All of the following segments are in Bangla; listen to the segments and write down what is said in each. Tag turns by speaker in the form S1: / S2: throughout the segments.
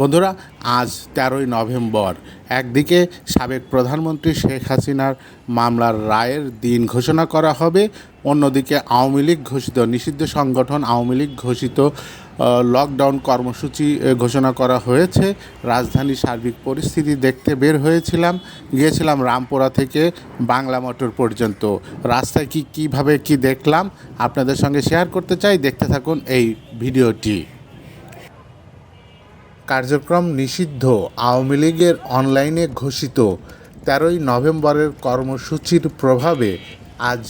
S1: বন্ধুরা, আজ তেরোই নভেম্বর। একদিকে সাবেক প্রধানমন্ত্রী শেখ হাসিনার মামলার রায়ের দিন ঘোষণা করা হবে, অন্যদিকে আওয়ামী লীগ ঘোষিত নিষিদ্ধ সংগঠন, আওয়ামী লীগ ঘোষিত লকডাউন কর্মসূচি ঘোষণা করা হয়েছে। রাজধানীর সার্বিক পরিস্থিতি দেখতে বের হয়েছিলাম, গিয়েছিলাম রামপুরা থেকে বাংলা মোটর পর্যন্ত। রাস্তায় কি, কীভাবে কি দেখলাম, আপনাদের সঙ্গে শেয়ার করতে চাই, দেখতে থাকুন এই ভিডিওটি। কার্যক্রম নিষিদ্ধ আওয়ামী লীগের অনলাইনে ঘোষিত। তেরোই নভেম্বরের কর্মসূচির প্রভাবে আজ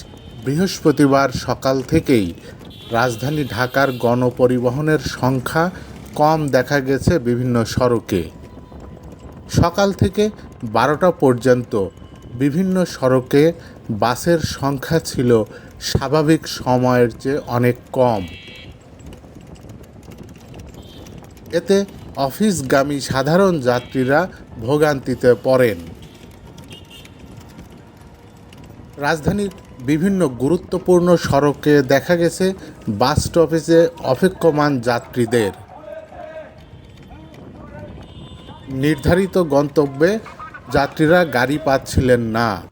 S1: বৃহস্পতিবার সকাল থেকেই রাজধানী ঢাকার গণপরিবহনের সংখ্যা কম দেখা গেছে বিভিন্ন সড়কে। সকাল থেকে বারোটা পর্যন্ত বিভিন্ন সড়কে বাসের সংখ্যা ছিল স্বাভাবিক সময়ের চেয়ে অনেক কম। এতে অফিসগামী সাধারণ যাত্রীরা ভোগান্তিতে পড়েন। রাজধানীর বিভিন্ন গুরুত্বপূর্ণ সড়কে দেখা গেছে বাস স্টপেজে অপেক্ষমান যাত্রীদের। নির্ধারিত গন্তব্যে যাত্রীরা গাড়ি পাচ্ছিলেন না।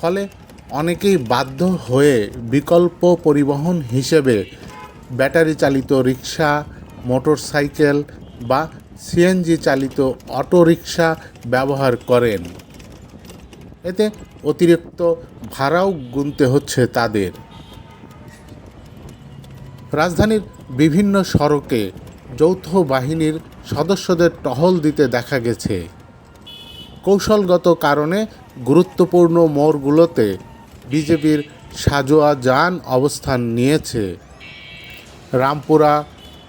S1: ফলে অনেকেই বাধ্য হয়ে বিকল্প পরিবহন হিসেবে ব্যাটারি চালিত রিক্সা মোটরসাইকেল বা সিএনজি চালিত অটোরিকশা ব্যবহার করেন। এতে অতিরিক্ত ভাড়াও গুনতে হচ্ছে তাদের। রাজধানীর বিভিন্ন সড়কে যৌথ বাহিনীর সদস্যদের টহল দিতে দেখা গেছে। কৌশলগত কারণে গুরুত্বপূর্ণ মোড়গুলোতে বিজেপির সাজোয়া যান অবস্থান নিয়েছে। রামপুরা,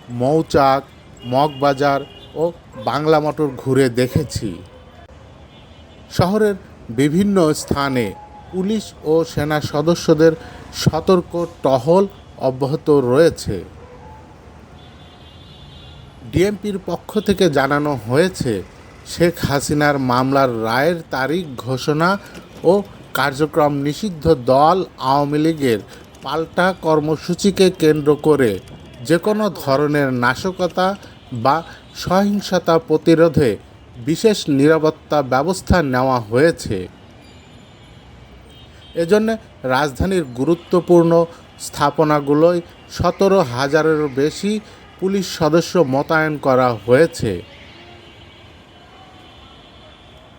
S1: মৌচাক মগবাজার ও বাংলা মোটর ঘুরে দেখেছি। শহরের বিভিন্ন স্থানে পুলিশ ও সেনা সদস্যদের সতর্ক টহল অব্যাহত রয়েছে। ডিএমপির পক্ষ থেকে জানানো হয়েছে, শেখ হাসিনার মামলার রায়ের তারিখ ঘোষণা ও কার্যক্রম নিষিদ্ধ দল আওয়ামী লীগের পাল্টা কর্মসূচিকে কেন্দ্র করে যে কোনো ধরনের নাশকতা বা সহিংসতা প্রতিরোধে বিশেষ নিরাপত্তা ব্যবস্থা নেওয়া হয়েছে। এজন্য রাজধানীর গুরুত্বপূর্ণ স্থাপনাগুলোয় সতেরো হাজারেরও বেশি পুলিশ সদস্য মোতায়েন করা হয়েছে।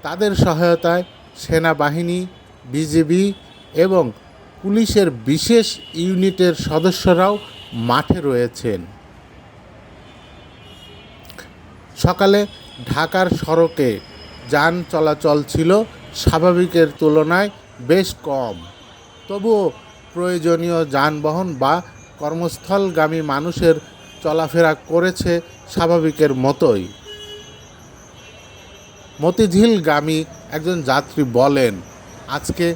S1: তাদের সহায়তায় সেনাবাহিনী, বিজিবি এবং পুলিশের বিশেষ ইউনিটের সদস্যরাও মাঠে রয়েছেন। সকালে ঢাকার সড়কে যান চলাচল ছিল স্বাভাবিকের তুলনায় বেশ কম। তবুও প্রয়োজনীয় যানবাহন বা কর্মস্থলগামী মানুষের চলাফেরা করেছে স্বাভাবিকের মতোই। মতিঝিলগামী একজন যাত্রী বলেন, আজকে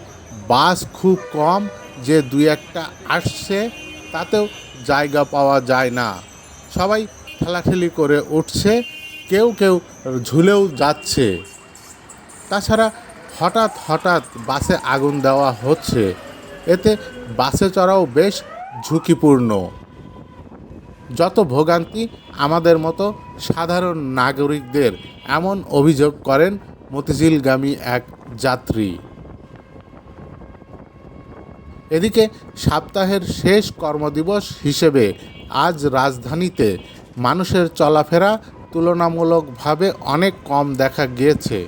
S1: বাস খুব কম, যে দুই একটা আসছে, তাতেও জায়গা পাওয়া যায় না। সবাই ঠেলাঠেলি করে উঠছে কেউ কেউ ঝুলেও যাচ্ছে। তাছাড়া হঠাৎ হঠাৎ বাসে আগুন দেওয়া হচ্ছে। এতে বাসে চড়াও বেশ ঝুঁকিপূর্ণ। যত ভোগান্তি আমাদের মতো সাধারণ নাগরিকদের এমন অভিযোগ করেন মতিঝিলগামী এক যাত্রী। এদিকে সপ্তাহের শেষ কর্মদিবস হিসেবে আজ রাজধানীতে মানুষের চলাফেরা তুলনামূলকভাবে অনেক কম দেখা গিয়েছে।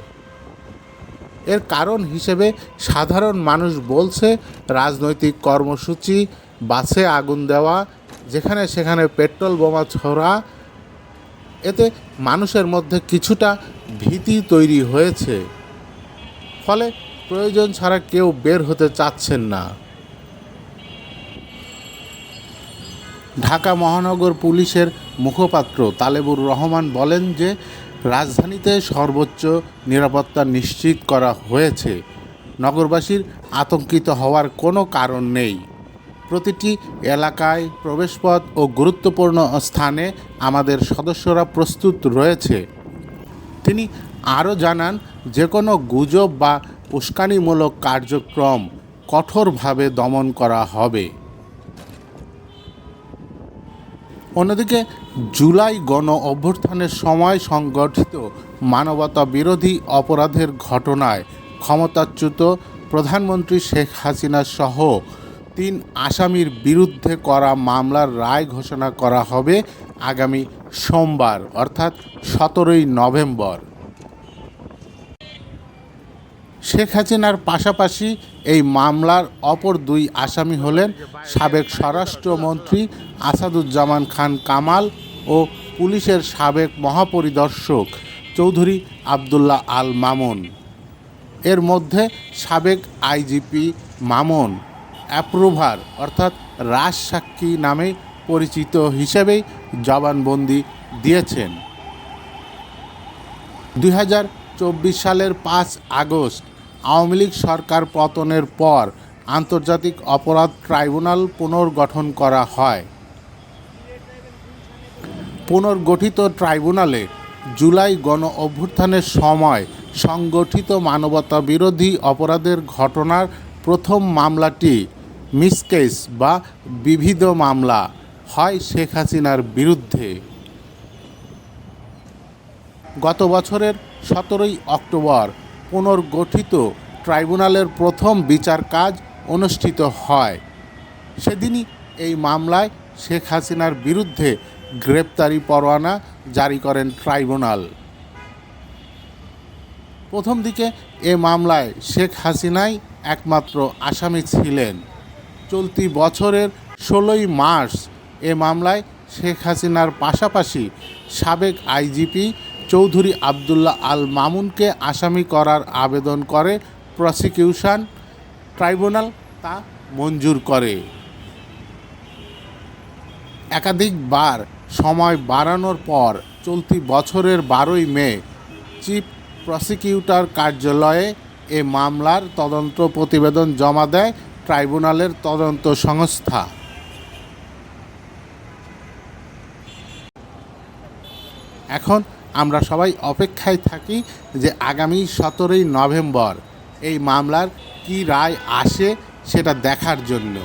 S1: এর কারণ হিসেবে সাধারণ মানুষ বলছে, রাজনৈতিক কর্মসূচি বাসে আগুন দেওয়া, যেখানে সেখানে পেট্রোল বোমা ছোড়া, এতে মানুষের মধ্যে কিছুটা ভীতি তৈরি হয়েছে। ফলে প্রয়োজন ছাড়া কেউ বের হতে চাচ্ছেন না। ঢাকা মহানগর পুলিশের মুখপাত্র তালেবুর রহমান বলেন যে, রাজধানীতে সর্বোচ্চ নিরাপত্তা নিশ্চিত করা হয়েছে। নগরবাসীর আতঙ্কিত হওয়ার কোনো কারণ নেই। প্রতিটি এলাকায় প্রবেশপথ ও গুরুত্বপূর্ণ স্থানে আমাদের সদস্যরা প্রস্তুত রয়েছে। তিনি আরও জানান যে কোনো গুজব বা উস্কানিমূলক কার্যক্রম কঠোরভাবে দমন করা হবে। অন্যদিকে জুলাই গণ অভ্যুত্থানের সময় সংগঠিত মানবতা বিরোধী অপরাধের ঘটনায় ক্ষমতাচ্যুত প্রধানমন্ত্রী শেখ হাসিনা সহ তিন আসামির বিরুদ্ধে করা মামলার রায় ঘোষণা করা হবে আগামী সোমবার, অর্থাৎ সতেরোই নভেম্বর। শেখ হাসিনার পাশাপাশি এই মামলার অপর দুই আসামি হলেন সাবেক স্বরাষ্ট্রমন্ত্রী আসাদুজ্জামান খান কামাল ও পুলিশের সাবেক মহাপরিদর্শক চৌধুরী আবদুল্লাহ আল মামুন। এর মধ্যে সাবেক আইজিপি মামুন, অ্যাপ্রুভার অর্থাৎ রাজ সাক্ষী নামে পরিচিত হিসেবেই জবানবন্দি দিয়েছেন। দুই হাজার চব্বিশ সালের পাঁচ আগস্ট আওয়ামী লীগ সরকার পতনের পর আন্তর্জাতিক অপরাধ ট্রাইব্যুনাল পুনর্গঠন করা হয়। পুনর্গঠিত ট্রাইব্যুনালে জুলাই গণ অভ্যুত্থানের সময় সংগঠিত মানবতা বিরোধী অপরাধের ঘটনার প্রথম মামলাটি মিসকেস বা বিবিধ মামলা হয় শেখ হাসিনার বিরুদ্ধে। গত বছরের সতেরোই অক্টোবর পুনর্গঠিত ট্রাইব্যুনালের প্রথম বিচার কাজ অনুষ্ঠিত হয়। সেদিনই এই মামলায় শেখ হাসিনার বিরুদ্ধে গ্রেপ্তারি পরোয়ানা জারি করেন ট্রাইব্যুনাল। প্রথম দিকে এ মামলায় শেখ হাসিনাই একমাত্র আসামি ছিলেন। চলতি বছরের ষোলোই মার্চ এ মামলায় শেখ হাসিনার পাশাপাশি সাবেক আইজিপি চৌধুরী আবদুল্লাহ আল মামুনকে আসামি করার আবেদন করে প্রসিকিউশন ট্রাইব্যুনাল তা মঞ্জুর করে। একাধিকবার সময় বাড়ানোর পর চলতি বছরের বারোই মে চিফ প্রসিকিউটর কার্যালয়ে এ মামলার তদন্ত প্রতিবেদন জমা দেয় ট্রাইব্যুনালের তদন্ত সংস্থা। এখন আমরা সবাই অপেক্ষায় থাকি যে আগামী সতেরোই নভেম্বর এই মামলার কি রায় আসে সেটা দেখার জন্য।